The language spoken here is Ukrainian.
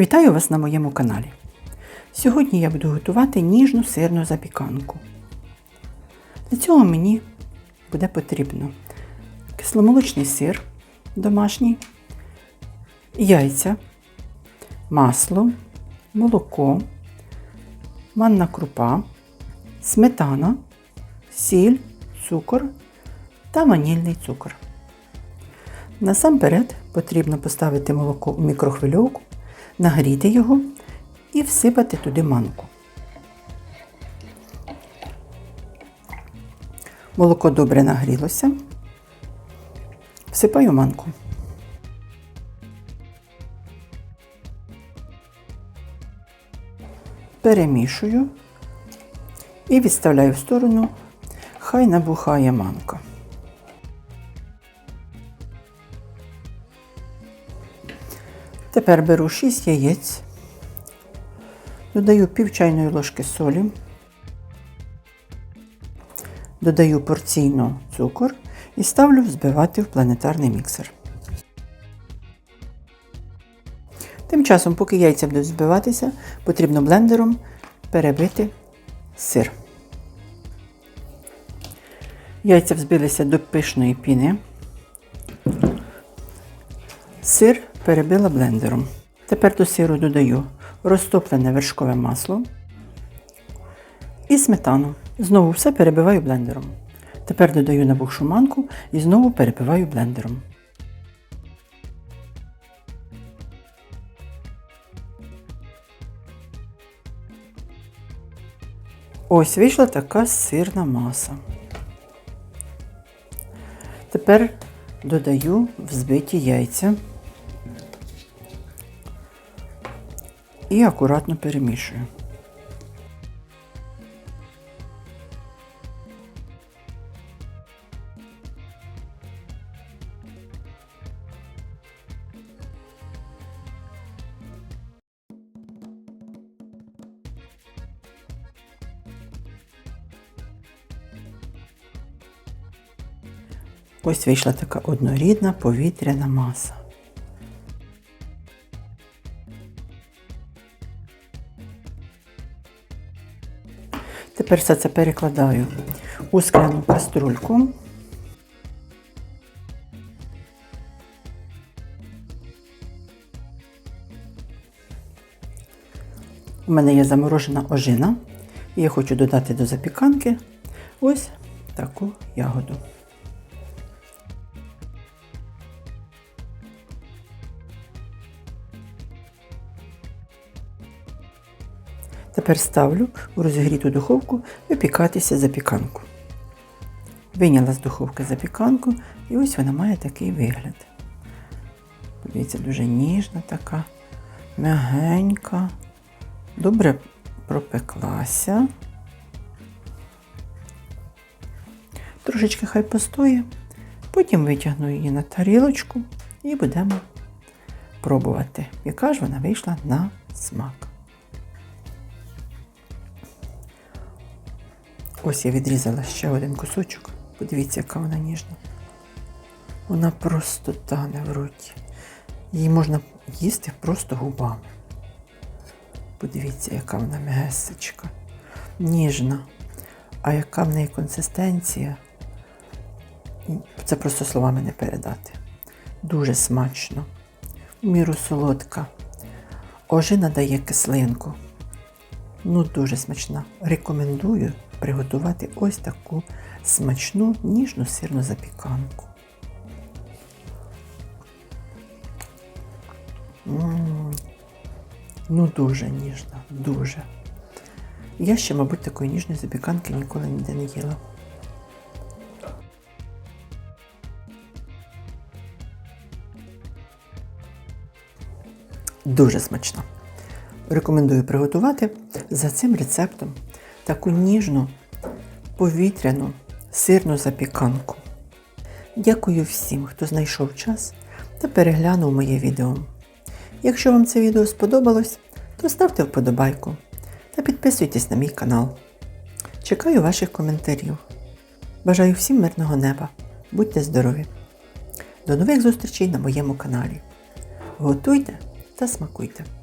Вітаю вас на моєму каналі. Сьогодні я буду готувати ніжну сирну запіканку. Для цього мені буде потрібно кисломолочний сир домашній, яйця, масло, молоко, манна крупа, сметана, сіль, цукор та ванільний цукор. Насамперед потрібно поставити молоко у мікрохвильовку, нагріти його і всипати туди манку. Молоко добре нагрілося. Всипаю манку. Перемішую і відставляю в сторону, хай набухає манка. Тепер беру 6 яєць, додаю пів чайної ложки солі, додаю порційно цукор і ставлю взбивати в планетарний міксер. Тим часом, поки яйця будуть збиватися, потрібно блендером перебити сир. Яйця взбилися до пишної піни. Сир перебила блендером. Тепер до сиру додаю розтоплене вершкове масло і сметану. Знову все перебиваю блендером. Тепер додаю набухшу манку і знову перебиваю блендером. Ось вийшла така сирна маса. Тепер додаю взбиті яйця і акуратно перемішую. Ось вийшла така однорідна повітряна маса. Тепер все це перекладаю у скляну каструльку. У мене є заморожена ожина, і я хочу додати до запіканки ось таку ягоду. Тепер ставлю у розігріту духовку випікатися запіканку. Виняла з духовки запіканку і ось вона має такий вигляд. Подивіться, дуже ніжна така, м'ягенька, добре пропеклася. Трошечки хай постоє, потім витягну її на тарілочку і будемо пробувати, яка ж вона вийшла на смак. Ось я відрізала ще один кусочок. Подивіться, яка вона ніжна. Вона просто тане в роті. Її можна їсти просто губами. Подивіться, яка вона м'ясечка, ніжна. А яка в неї консистенція? Це просто словами не передати. Дуже смачно, міру солодка. Ожина дає кислинку. Ну, дуже смачна. Рекомендую приготувати ось таку смачну ніжну сирну запіканку. М-м-м. Ну, дуже ніжна, дуже. Я ще, мабуть, такої ніжної запіканки ніколи ніде не їла. Дуже смачна. Рекомендую приготувати за цим рецептом таку ніжну, повітряну, сирну запіканку. Дякую всім, хто знайшов час та переглянув моє відео. Якщо вам це відео сподобалось, то ставте вподобайку та підписуйтесь на мій канал. Чекаю ваших коментарів. Бажаю всім мирного неба. Будьте здорові! До нових зустрічей на моєму каналі. Готуйте та смакуйте!